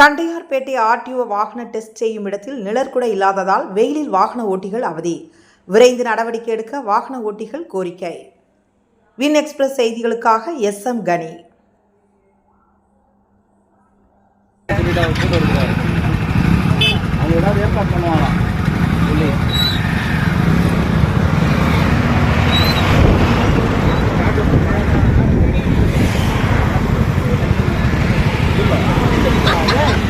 Tondiarpet RTO வாகன test செய்யும் இடத்தில் நிழற்குடை இல்லாததால் வெயிலில் வாகன ஓட்டிகள் அவதி. விரைந்து நடவடிக்கை எடுக்க வாகன ஓட்டிகள் கோரிக்கை. வின் எக்ஸ்பிரஸ் செய்திகளுக்காக எஸ் எம் கனி. அவங்க ஏதாவது ஏற்பாடு பண்ணுவாங்களாம். Good luck.